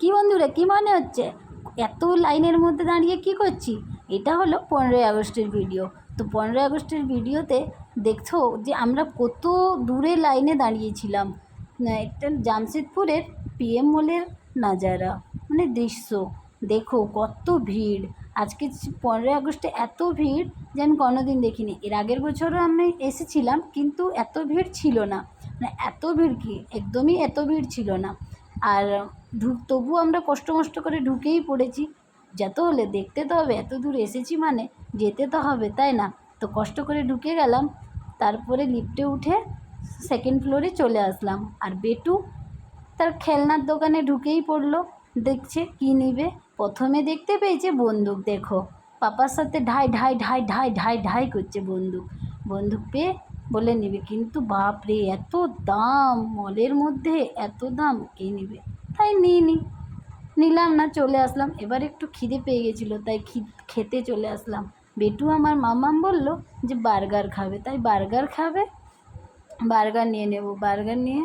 কি বন্ধুরা, কি মনে হচ্ছে? এত লাইনের মধ্যে দাঁড়িয়ে কি করছি? এটা হলো পনেরোই আগস্টের ভিডিও। তো পনেরোই আগস্টের ভিডিওতে দেখছ যে আমরা কত দূরে লাইনে দাঁড়িয়েছিলাম। একটা জামশেদপুরের পিএম মলের নাজারা মানে দৃশ্য। দেখো কত ভিড়। আজকে পনেরোই আগস্টে এত ভিড় যে আমি কোনোদিন দেখিনি। এর আগের বছরও আমি এসেছিলাম, কিন্তু এত ভিড় ছিল না। মানে এত ভিড় কি? একদমই এত ভিড় ছিল না। আর ঢুক তবু আমরা কষ্ট মষ্ট করে ঢুকেই পড়েছি। যত হলে দেখতে তো হবে, এত দূর এসেছি মানে যেতে তো হবে, তাই না? তো কষ্ট করে ঢুকে গেলাম, তারপরে লিফটে উঠে সেকেন্ড ফ্লোরে চলে আসলাম। আর বেটু তার খেলনার দোকানে ঢুকেই পড়ল, দেখছে কী নিবে? প্রথমে দেখতে পেয়েছে বন্দুক, দেখো। পাপার সাথে ঢাই ঢাই ঢাই ঢাই ঢাই ঢাই করছে বন্দুক। বন্দুক পেয়ে বলে নিবে। কিন্তু বাপ রে, এত দাম, মলের মধ্যে এত দাম, কে নিবে? তাই নিই নি। নিলাম না, চলে আসলাম। এবার একটু খিদে পেয়ে গেছিল, তাই খেতে চলে আসলাম। বেটু আমার মামাম বলল যে, বার্গার খাবে। তাই বার্গার খাবে, বার্গার নিয়ে নেব। বার্গার নিয়ে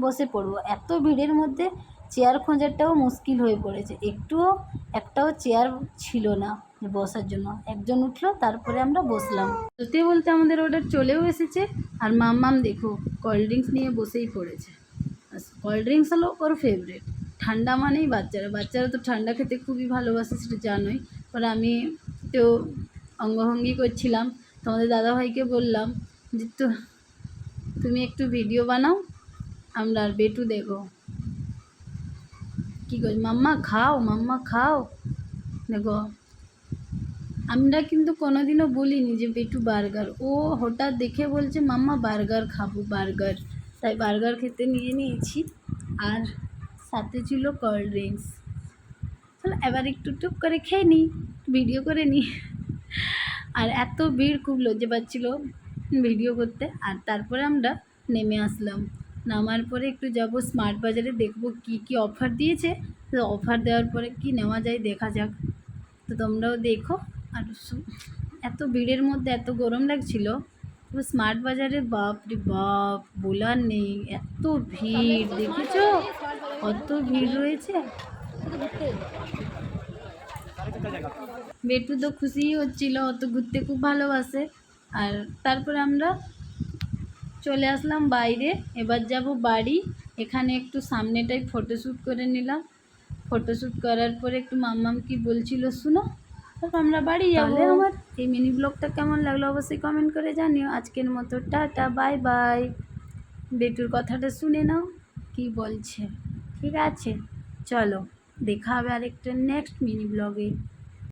বসে পড়ব। এত ভিড়ের মধ্যে চেয়ার খোঁজারটাও মুশকিল হয়ে পড়েছে। একটুও, একটাও চেয়ার ছিল না। যে বসার জন্য। একজন উঠল, তারপরে আমরা বসলাম। সত্যি বলতে আমাদের অর্ডার চলেও এসেছে। আর মাম্মাম দেখো কোল্ড ড্রিঙ্কস নিয়ে বসেই পড়েছে। কোল্ড ড্রিঙ্কস হলো ওর ফেভারিট ঠান্ডা মানেই বাচ্চারা। বাচ্চারা তো ঠান্ডা খেতে খুবই ভালোবাসে, সেটা জানোই। পরে আমি তো অঙ্গভঙ্গি করছিলাম। তোমাদের দাদাভাইকে বললাম যে, তো, তুমি একটু ভিডিও বানাও, আমরা আর বেটু দেখো কী করি মাম্মা, খাও মাম্মা, খাও। দেখো আমরা কিন্তু কোনোদিনও বলিনি যে বেটু বার্গার। ও হঠাৎ দেখে বলছে, মাম্মা, বার্গার খাব, বার্গার। তাই বার্গার খেতে নিয়ে নিয়েছি। আর সাথে ছিল কোল্ড ড্রিঙ্কস। তাহলে এবার একটু টুক করে খেয়ে নিই, ভিডিও করে নিই। আর এত ভিড় খুব লজ্জা পাচ্ছিল ভিডিও করতে। আর তারপরে আমরা নেমে আসলাম। নামার পরে একটু যাব স্মার্ট বাজারে, দেখব কি কি অফার দিয়েছে। তো অফার দেওয়ার পরে কি নেওয়া যায়, দেখা যাক। তো তোমরাও দেখো। আর এত ভিড়ের মধ্যে এত গরম লাগছিল তো স্মার্ট বাজারে বাপ রে বাপ, বলার নেই, এত ভিড়, দেখেছ? কত ভিড় রয়েছে। বেটু তো খুশিই হচ্ছিল অত ঘুরতে খুব ভালোবাসে। আর তারপরে আমরা চলে আসলাম বাইরে, এবার যাব বাড়ি। এখানে একটু সামনেটাই ফটোশ্যুট করে নিলাম। ফটোশ্যুট করার পরে একটু মাম্মাম কি বলছিল, শুনো? আমরা বাড়ি যাব। আমার এই মিনি ব্লগটা কেমন লাগল অবশ্যই কমেন্ট করে জানিও। আজকের মতো টাটা বাই বাই বেটুর কথাটা শুনে নাও, কি বলছে। ঠিক আছে, চলো, দেখা হবে আরেকটা নেক্সট মিনি ব্লগে।